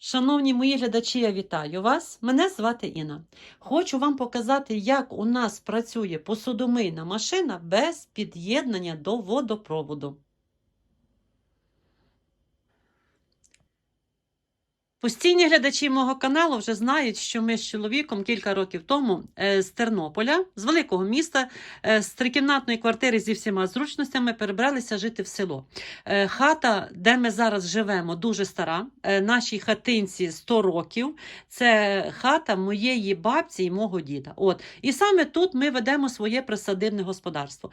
Шановні мої глядачі, я вітаю вас. Мене звати Інна. Хочу вам показати, як у нас працює посудомийна машина без під'єднання до водопроводу. Постійні глядачі мого каналу вже знають, що ми з чоловіком кілька років тому е, з Тернополя, з великого міста, е, з трикімнатної квартири зі всіма зручностями перебралися жити в село. Е, Хата, де ми зараз живемо, дуже стара. Нашій хатинці 100 років. Це хата моєї бабці і мого діда. От. І саме тут ми ведемо своє присадибне господарство.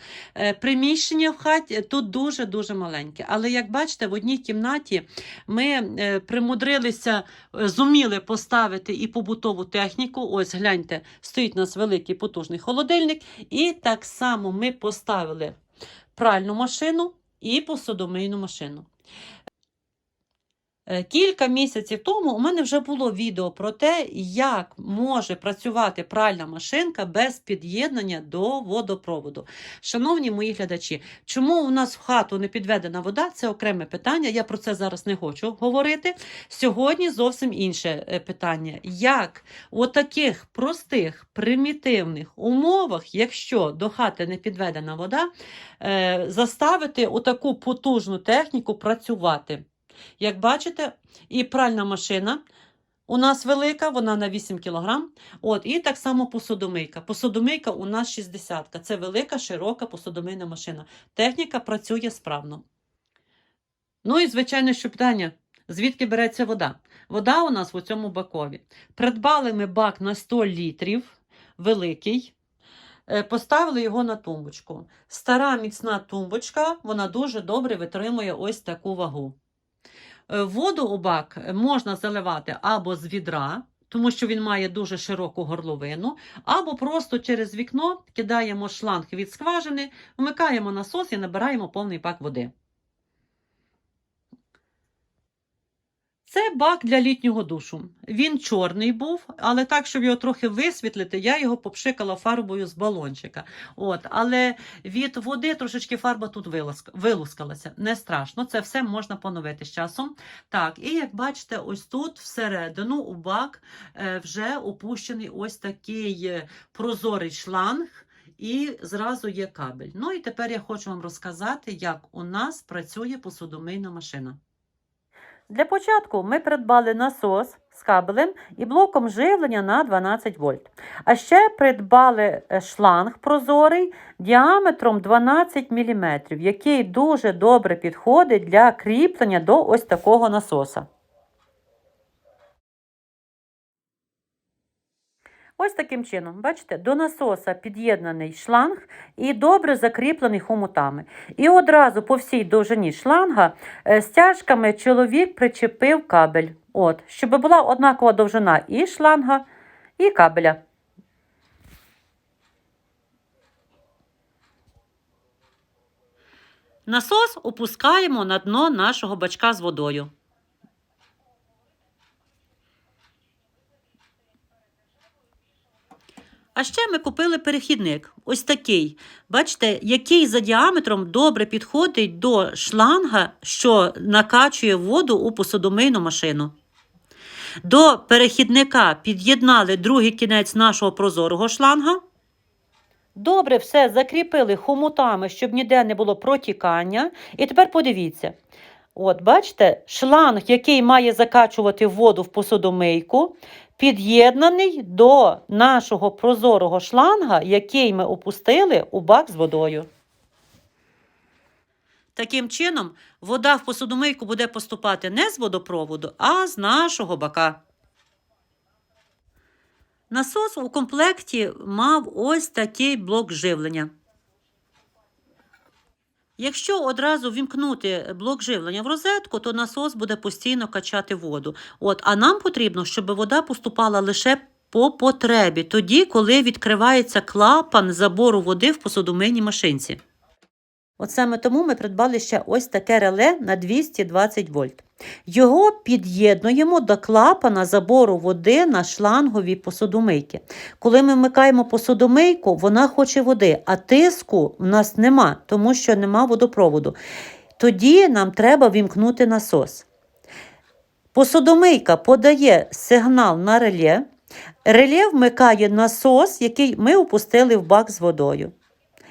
Приміщення в хаті тут дуже-дуже маленьке. Але як бачите, в одній кімнаті ми примудрилися, е, зуміли поставити і побутову техніку. Ось гляньте, стоїть у нас великий потужний холодильник. І так само ми поставили пральну машину і посудомийну машину. Е, Кілька місяців тому у мене вже було відео про те, як може працювати пральна машинка без під'єднання до водопроводу. Шановні мої глядачі, чому у нас в хату не підведена вода? Це окреме питання. Я про це зараз не хочу говорити. Сьогодні зовсім інше е, питання. Як у таких простих, примітивних умовах, якщо до хати не підведена вода, е, заставити отаку потужну техніку працювати? Як бачите, і пральна машина у нас велика, вона на 8 кг. От, і так само посудомийка. Посудомийка у нас 60 Це велика, широка посудомийна машина. Техніка працює справно. Ну і, звичайно, що питання. Звідки береться вода? Вода у нас в цьому бакові. Придбали ми бак на 100 літрів, великий. Е, Поставили його на тумбочку. Стара міцна тумбочка, вона дуже добре витримує ось таку вагу. Е, Воду у бак можна заливати або з відра, тому що він має дуже широку горловину, або просто через вікно кидаємо шланг від скважини, вмикаємо насос і набираємо повний бак води. Це бак для літнього душу. Він чорний був, але так, щоб його трохи висвітлити, я його попшикала фарбою з балончика. От, але від води трошечки фарба тут вилускалася. Не страшно, це все можна поновити з часом. Так, і як бачите, ось тут всередину у бак е, вже опущений ось такий е, прозорий шланг. І зразу є кабель. Ну і тепер я хочу вам розказати, як у нас працює посудомийна машина. Для початку ми придбали насос з кабелем і блоком живлення на 12 вольт. А ще придбали е, шланг прозорий діаметром 12 мм, який дуже добре підходить для кріплення до ось такого насоса. Ось таким чином, бачите, до насоса під'єднаний шланг і добре закріплений хомутами. І одразу по всій довжині шланга е, стяжками чоловік причепив кабель. От, щоб була однакова довжина і шланга, і кабеля. Насос опускаємо на дно нашого бачка з водою. А ще ми купили перехідник. Ось такий. Бачите, який за діаметром добре підходить до шланга, що накачує воду у посудомийну машину. До перехідника під'єднали другий кінець нашого прозорого шланга. Добре все закріпили хомутами, щоб ніде не було протікання. І тепер подивіться. От, бачите, шланг, який має закачувати воду в посудомийку, під'єднаний до нашого прозорого шланга, який ми опустили у бак з водою. Таким чином, вода в посудомийку буде поступати не з водопроводу, а з нашого бака. Насос у комплекті мав ось такий блок живлення. Якщо одразу вімкнути блок живлення в розетку, то насос буде постійно качати воду. От, а нам потрібно, щоб вода поступала лише по потребі, тоді, коли відкривається клапан забору води в посудомийній машинці. От саме тому ми придбали ще ось таке реле на 220 вольт. Його під'єднуємо до клапана забору води на шлангові посудомийки. Коли ми вмикаємо посудомийку, вона хоче води, а тиску в нас нема, тому що нема водопроводу. Тоді нам треба вімкнути насос. Посудомийка подає сигнал на реле. Реле вмикає насос, який ми опустили в бак з водою.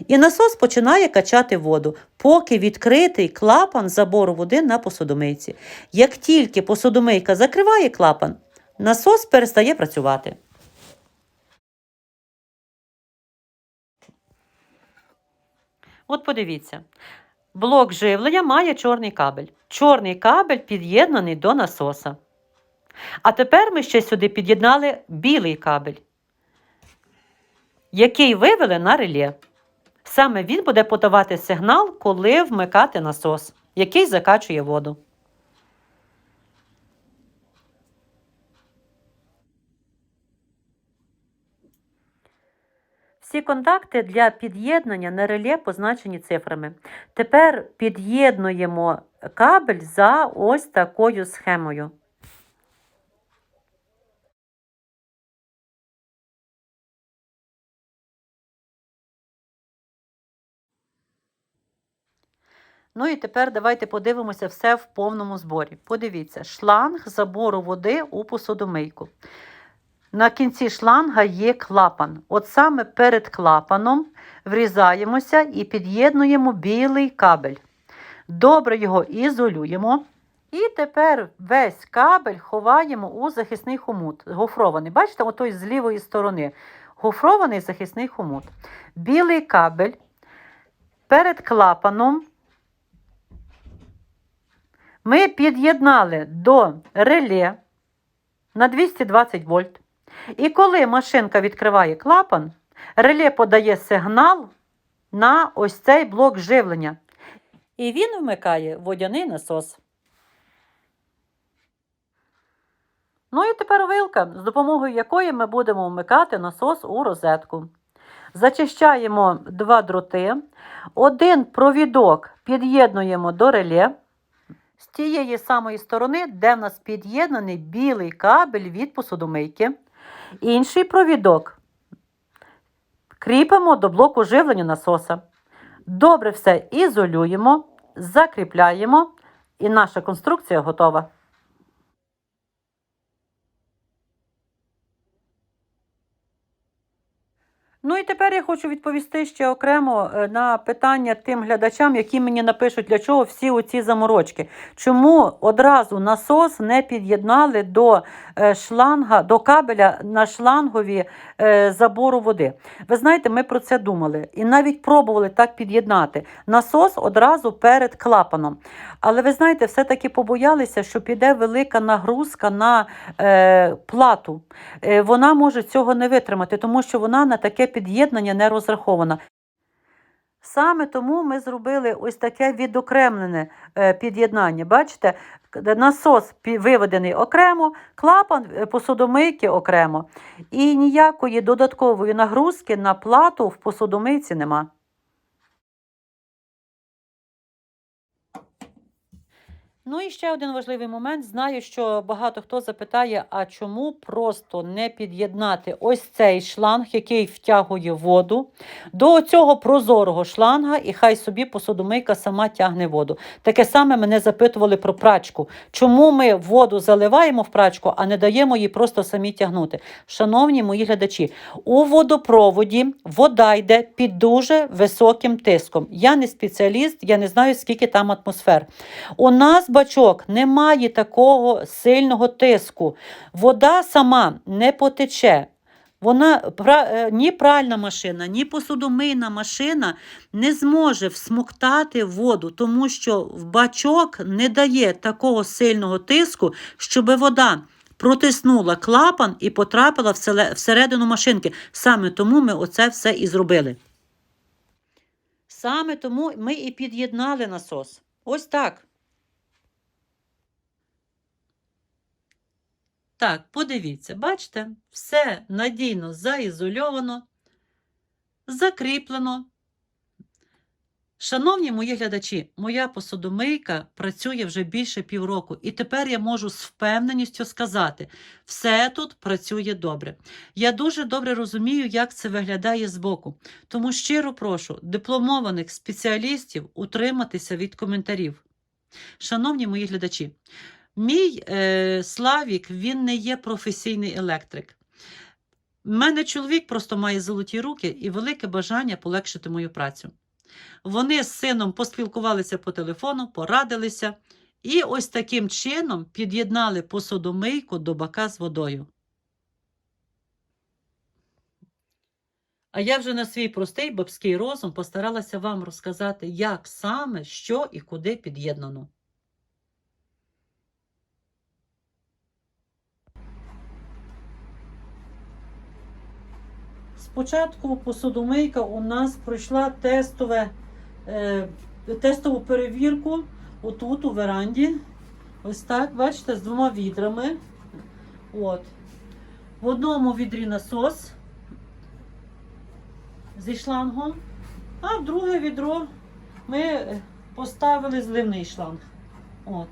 І насос починає качати воду, поки відкритий клапан забору води на посудомийці. Як тільки посудомийка закриває клапан, насос перестає працювати. От подивіться. Блок живлення має чорний кабель. Чорний кабель під'єднаний до насоса. А тепер ми ще сюди під'єднали білий кабель, який вивели на реле. Саме він буде подавати сигнал, коли вмикати насос, який закачує воду. Всі контакти для під'єднання на реле позначені цифрами. Тепер під'єднуємо кабель за ось такою схемою. Ну і тепер давайте подивимося все в повному зборі. Подивіться, шланг забору води у посудомийку. На кінці шланга є клапан. От саме перед клапаном врізаємося і під'єднуємо білий кабель. Добре його ізолюємо. І тепер весь кабель ховаємо у захисний хомут. Гофрований. Бачите, отой з лівої сторони. Гофрований захисний хомут. Білий кабель перед клапаном ми під'єднали до реле на 220 вольт. І коли машинка відкриває клапан, реле подає сигнал на ось цей блок живлення. І він вмикає водяний насос. Ну і тепер вилка, з допомогою якої ми будемо вмикати насос у розетку. Зачищаємо два дроти. Один провідок під'єднуємо до реле. З тієї самої сторони, де в нас під'єднаний білий кабель від посудомийки. Інший провідок кріпимо до блоку живлення насоса. Добре все ізолюємо, закріпляємо, і наша конструкція готова. Ну і тепер я хочу відповісти ще окремо е, на питання тим глядачам, які мені напишуть, для чого всі оці заморочки. Чому одразу насос не під'єднали до е, шланга, до кабеля на шлангові е, забору води? Ви знаєте, ми про це думали і навіть пробували так під'єднати. Насос одразу перед клапаном. Але ви знаєте, все-таки побоялися, що піде велика нагрузка на плату. Вона може цього не витримати, тому що вона на таке під'єднання не розраховано. Саме тому ми зробили ось таке відокремлене е, під'єднання. Бачите, насос виведений окремо, клапан е, посудомийки окремо. І ніякої додаткової нагрузки на плату в посудомийці нема. Ну і ще один важливий момент. Знаю, що багато хто запитає, а чому просто не під'єднати ось цей шланг, який втягує воду, до цього прозорого шланга, і хай собі посудомийка сама тягне воду. Таке саме мене запитували про прачку. Чому ми воду заливаємо в прачку, а не даємо їй просто самі тягнути? Шановні мої глядачі, у водопроводі вода йде під дуже високим тиском. Я не спеціаліст, я не знаю, скільки там атмосфер. У нас бачок немає такого сильного тиску. Вода сама не потече. Вона е, ні пральна машина, ні посудомийна машина не зможе всмоктати воду, тому що в бачок не дає такого сильного тиску, щоб вода протиснула клапан і потрапила всередину машинки. Саме тому ми оце все і зробили. Саме тому ми і під'єднали насос. Ось так. Так, подивіться, бачите, все надійно заізольовано, закріплено. Шановні мої глядачі, моя посудомийка працює вже більше півроку, і тепер я можу з впевненістю сказати, все тут працює добре. Я дуже добре розумію, як це виглядає збоку. Тому щиро прошу дипломованих спеціалістів утриматися від коментарів. Шановні мої глядачі, Мій е, Славік, він не є професійний електрик. У мене чоловік просто має золоті руки і велике бажання полегшити мою працю. Вони з сином поспілкувалися по телефону, порадилися і ось таким чином під'єднали посудомийку до бака з водою. А я вже на свій простий бабський розум постаралася вам розказати, як саме, що і куди під'єднано. Спочатку посудомийка у нас пройшла тестове, е, тестову перевірку отут у веранді. Ось так, бачите, з двома відрами. От. В одному відрі насос зі шлангом, а в друге відро ми поставили зливний шланг. От.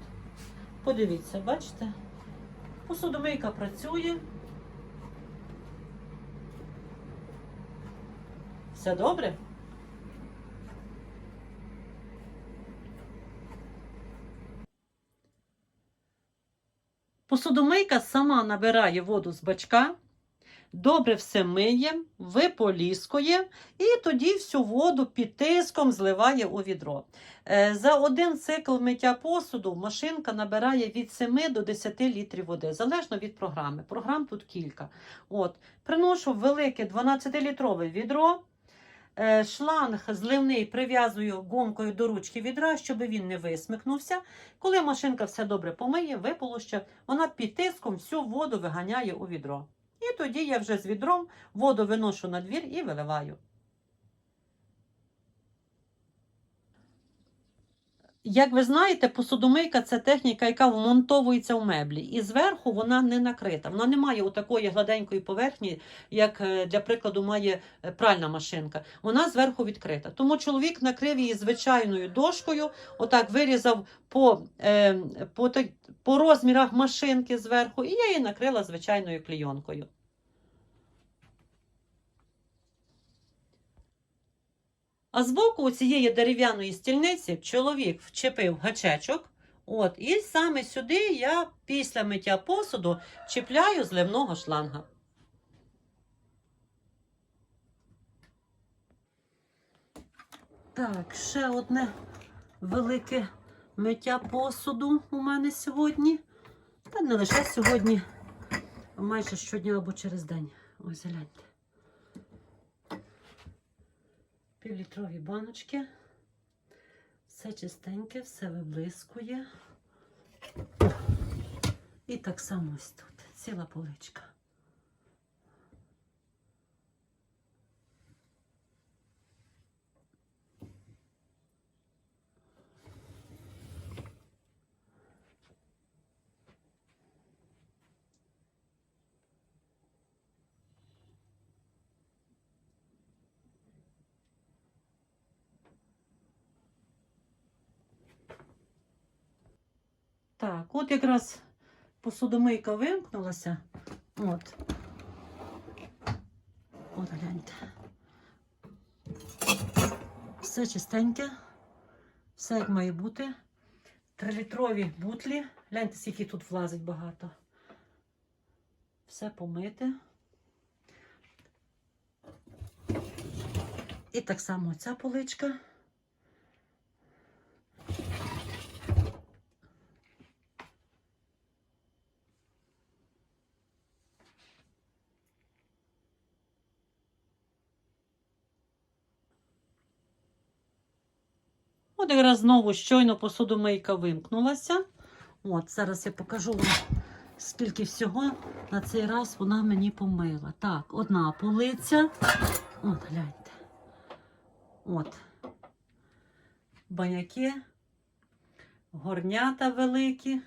Подивіться, бачите? Посудомийка працює. Все добре? Посудомийка сама набирає воду з бачка, добре все миє, виполіскує і тоді всю воду під тиском зливає у відро. Е, За один цикл миття посуду машинка набирає від 7 до 10 літрів води, залежно від програми. Програм тут кілька. От. Приношу велике 12-літрове відро. Е, Шланг зливний прив'язую гумкою до ручки відра, щоб він не висмикнувся. Коли машинка все добре помиє, виполоща, вона під тиском всю воду виганяє у відро. І тоді я вже з відром воду виношу на двір і виливаю. Як ви знаєте, посудомийка це техніка, яка вмонтовується в меблі. І зверху вона не накрита. Вона не має такої гладенької поверхні, як, е, для прикладу, має е, пральна машинка. Вона зверху відкрита. Тому чоловік накрив її звичайною дошкою, отак вирізав по, е, по, по розмірах машинки зверху, і я її накрила звичайною клійонкою. А збоку у цієї дерев'яної стільниці чоловік вчепив гачечок. От, і саме сюди я після миття посуду чіпляю зливного шланга. Так, ще одне велике миття посуду у мене сьогодні. Та не лише сьогодні, а майже щодня або через день. Ось гляньте. Півлітрові баночки. Все чистеньке, все виблискує. І так само ось тут. Ціла поличка. Так, от якраз посудомийка вимкнулася. От. От гляньте. Все чистеньке, все як має бути. Трилітрові бутлі. Гляньте, скільки тут влазить багато. Все помите. І так само ця поличка. От якраз знову щойно посудомийка вимкнулася. От, зараз я покажу вам, скільки всього на цей раз вона мені помила. Так, одна полиця. От, гляньте. От. Баняки, горнята великі,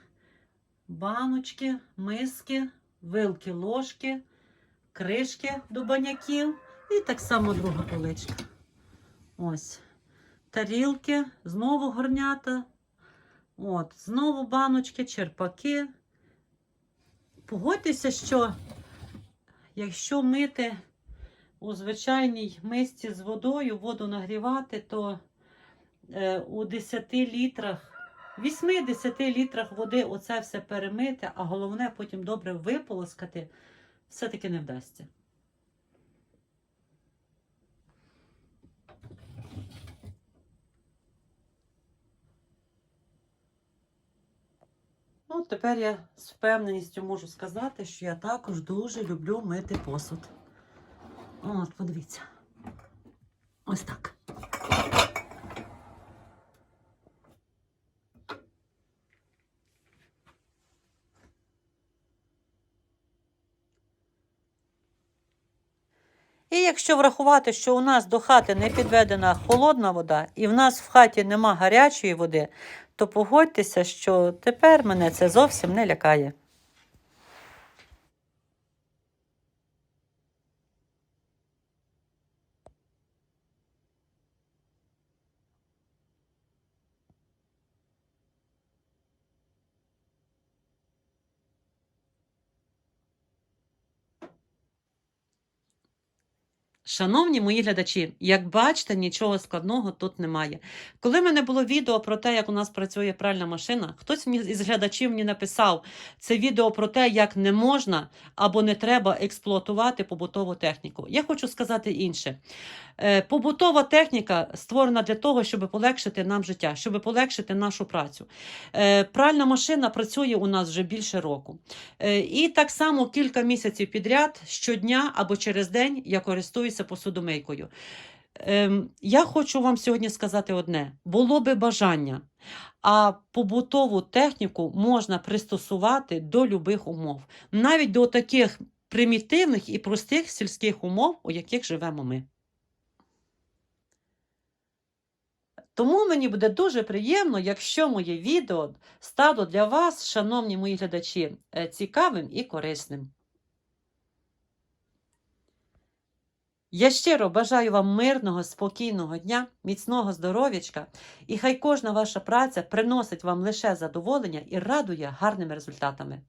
баночки, миски, вилки, ложки, кришки до баняків. І так само друга поличка. Ось тарілки, знову горнята. От, знову баночки, черпаки. Погодьтеся, що якщо мити у звичайній мисці з водою, воду нагрівати, то е, у 10 літрах 8-10 літрах води оце все перемити, а головне потім добре виполоскати, все-таки не вдасться. Тепер я з впевненістю можу сказати, що я також дуже люблю мити посуд. От, подивіться. Ось так. І якщо врахувати, що у нас до хати не підведена холодна вода, і в нас в хаті нема гарячої води, то погодьтеся, що тепер мене це зовсім не лякає. Шановні мої глядачі, як бачите, нічого складного тут немає. Коли в мене було відео про те, як у нас працює пральна машина, хтось із глядачів мені написав це відео про те, як не можна або не треба експлуатувати побутову техніку. Я хочу сказати інше. Е, Побутова техніка створена для того, щоб полегшити нам життя, щоб полегшити нашу працю. Е, Пральна машина працює у нас вже більше року. Е, І так само кілька місяців підряд, щодня або через день я користуюся посудомийкою. Ем, Я хочу вам сьогодні сказати одне: було би бажання, а побутову техніку можна пристосувати до любих умов, навіть до таких примітивних і простих сільських умов, у яких живемо ми. Тому мені буде дуже приємно, якщо моє відео стало для вас, шановні мої глядачі, е, цікавим і корисним. Я щиро бажаю вам мирного, спокійного дня, міцного здоров'ячка, і хай кожна ваша праця приносить вам лише задоволення і радує гарними результатами.